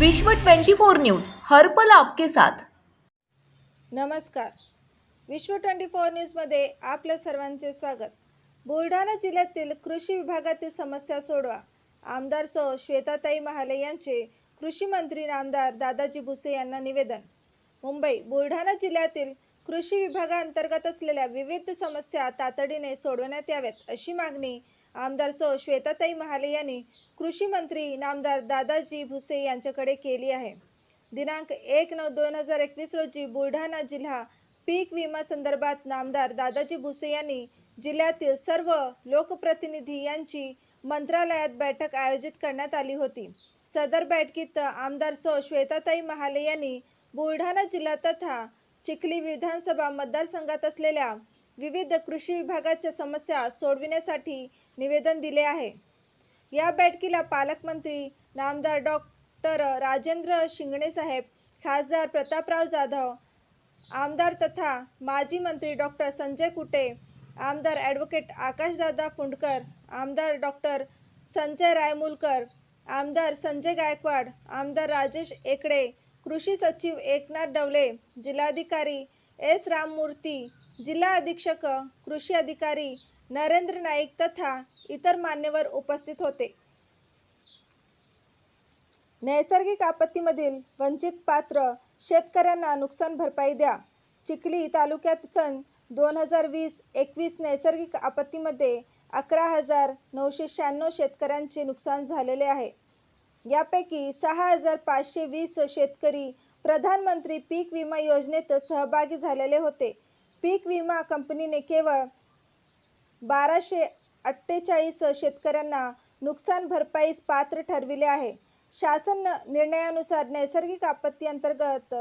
विश्व 24 न्यूज हर्पल आपके साथ. नमस्कार. विश्व ट्वेंटी फोर न्यूजमध्ये आपल्या सर्वांचे स्वागत. बुलढाणा जिल्ह्यातील कृषी विभागातील समस्या सोडवा. आमदार सौ श्वेताताई महाले यांचे कृषी मंत्री आमदार दादाजी भुसे यांना निवेदन. मुंबई बुलढाणा जिल्ह्यातील कृषी विभागाअंतर्गत असलेल्या विविध समस्या तातडीने सोडवण्यात याव्यात अशी मागणी आमदार सौ श्वेताताई महाले यांनी कृषी मंत्री नामदार दादाजी भुसे यांच्याकडे केली आहे. दिनांक एक नऊ दोन हजार एकवीस रोजी बुलढाणा जिल्हा पीक विमा संदर्भात नामदार दादाजी भुसे यांनी जिल्ह्यातील सर्व लोकप्रतिनिधी यांची मंत्रालयात बैठक आयोजित करण्यात आली होती. सदर बैठकीत आमदार सौ श्वेताताई महाले यांनी बुलढाणा जिल्हा तथा चिखली विधानसभा मतदारसंघात असलेल्या विविध कृषी विभागाच्या समस्या सोडविण्यासाठी निवेदन दिले आहे. या बैठकीला पालकमंत्री नामदार डॉक्टर राजेंद्र शिंगणेसाहेब खासदार प्रतापराव जाधव आमदार तथा माजी मंत्री डॉक्टर संजय कुटे आमदार ॲडव्होकेट आकाशदादा फुंडकर आमदार डॉक्टर संजय रायमुलकर आमदार संजय गायकवाड आमदार राजेश एकडे कृषी सचिव एकनाथ डवले जिल्हाधिकारी एस राममूर्ती जिल्हा अधीक्षक कृषी अधिकारी नरेंद्र नाईक तथा इतर मान्यवर उपस्थित होते. नैसर्गिक आपत्तीमधील वंचित पात्र शेतकऱ्यांना नुकसान भरपाई द्या. चिखली तालुक्यात सन दोन हजार वीस एकवीस नैसर्गिक आपत्तीमध्ये अकरा हजार नऊशे शहाण्णव शेतकऱ्यांचे नुकसान झालेले आहे. यापैकी सहा हजार पाचशे वीस शेतकरी प्रधानमंत्री पीक विमा योजनेत सहभागी झालेले होते. पीक विमा कंपनीने केवळ बाराशे अठ्ठेचाळीस शेतकऱ्यांना नुकसान भरपाईस पात्र ठरविले आहे. शासन निर्णयानुसार नैसर्गिक आपत्ती अंतर्गत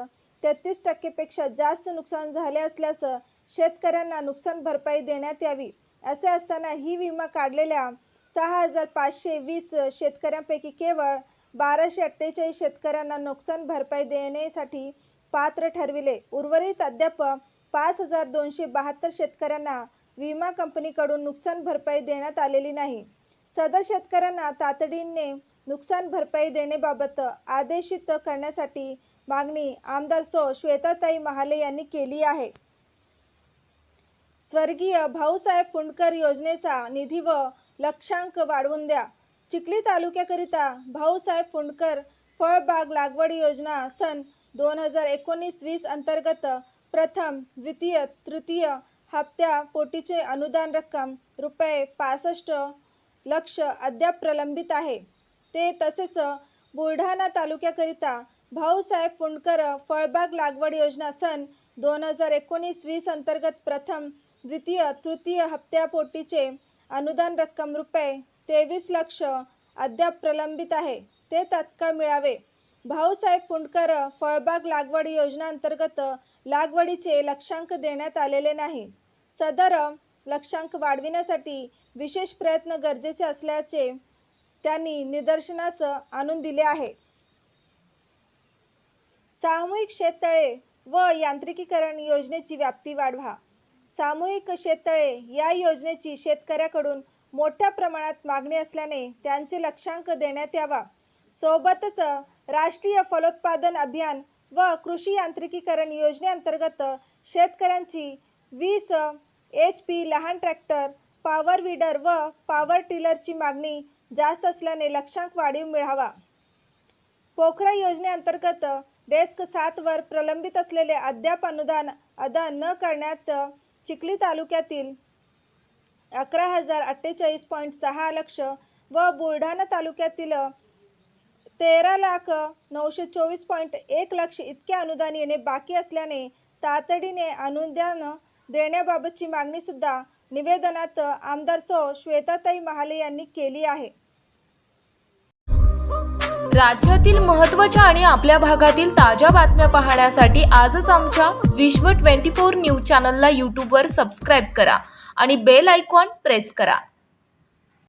तेहतीस टक्केपेक्षा जास्त नुकसान झाले असल्यास शेतकऱ्यांना नुकसान भरपाई देण्यात यावी असे असताना ही विमा काढलेल्या सहा हजार पाचशे वीस शेतकऱ्यांपैकी केवळ बाराशे अठ्ठेचाळीस शेतकऱ्यांना नुकसान भरपाई देण्यासाठी पात्र ठरविले. उर्वरित अद्याप पाच हजार दोनशे बहात्तर शेतकऱ्यांना विमा कंपनीकडून नुकसान भरपाई देण्यात आलेली नाही. सदर शेतकऱ्यांना तातडीने नुकसान भरपाई देण्याबाबत आदेशित करण्यासाठी मागणी आमदार सो. श्वेताताई महाले यांनी केली आहे. स्वर्गीय भाऊसाहेब फुंडकर योजनेचा निधी व लक्षांक वाढवून द्या. चिखली तालुक्याकरिता भाऊसाहेब फुंडकर फळबाग लागवड योजना सन दोन हजार एकोणीस वीस अंतर्गत प्रथम द्वितीय तृतीय हप्त्या पोटीचे अनुदान रक्कम रुपये पासष्ट लक्ष अद्याप प्रलंबित आहे. ते तसेच बुलढाणा तालुक्याकरिता भाऊसाहेब फुंडकर फळबाग लागवड योजना सन दोन हजार एकोणीस वीस अंतर्गत प्रथम द्वितीय तृतीय हप्त्यापोटीचे अनुदान रक्कम रुपये तेवीस लक्ष अद्याप प्रलंबित आहे. ते तात्काळ मिळावे. भाऊसाहेब फुंडकर फळबाग लागवड योजना अंतर्गत लागवडीचे लक्षांक देण्यात आलेले नाही. सदर लक्षांक वाढविण्यासाठी विशेष प्रयत्न गरजेचे असल्याचे त्यांनी निदर्शनास आणून दिले आहे. सामूहिक शेततळे व यांत्रिकीकरण योजनेची व्याप्ती वाढवा. सामूहिक शेततळे या योजनेची शेतकऱ्याकडून मोठ्या प्रमाणात मागणी असल्याने त्यांचे लक्षांक देण्यात यावा. सोबतच राष्ट्रीय फलोत्पादन अभियान व कृषी यांत्रिकीकरण योजनेअंतर्गत शेतकऱ्यांची वीस एच पी लहान ट्रॅक्टर पॉवर विडर व पॉवर टिलरची मागणी जास्त असल्याने लक्षांक वाढीव मिळावा. पोखरा योजनेअंतर्गत डेस्क सातवर प्रलंबित असलेले अद्याप अनुदान अदा न करण्यात चिखली तालुक्यातील अकरा हजार अठ्ठेचाळीस पॉईंट सहा लक्ष व बुलढाणा तालुक्यातील तेरा लाख नऊशे चोवीस पॉईंट एक लक्ष इतके अनुदान येणे बाकी असल्याने तातडीने अनुदान देण्याबाबतची मागणीसुद्धा निवेदनात आमदार सौ श्वेताताई महाले यांनी केली आहे. राज्यातील महत्त्वाच्या आणि आपल्या भागातील ताज्या बातम्या पाहण्यासाठी आजच आमच्या विश्व 24 न्यूज चॅनलला यूट्यूबवर सबस्क्राईब करा आणि बेल आयकॉन प्रेस करा.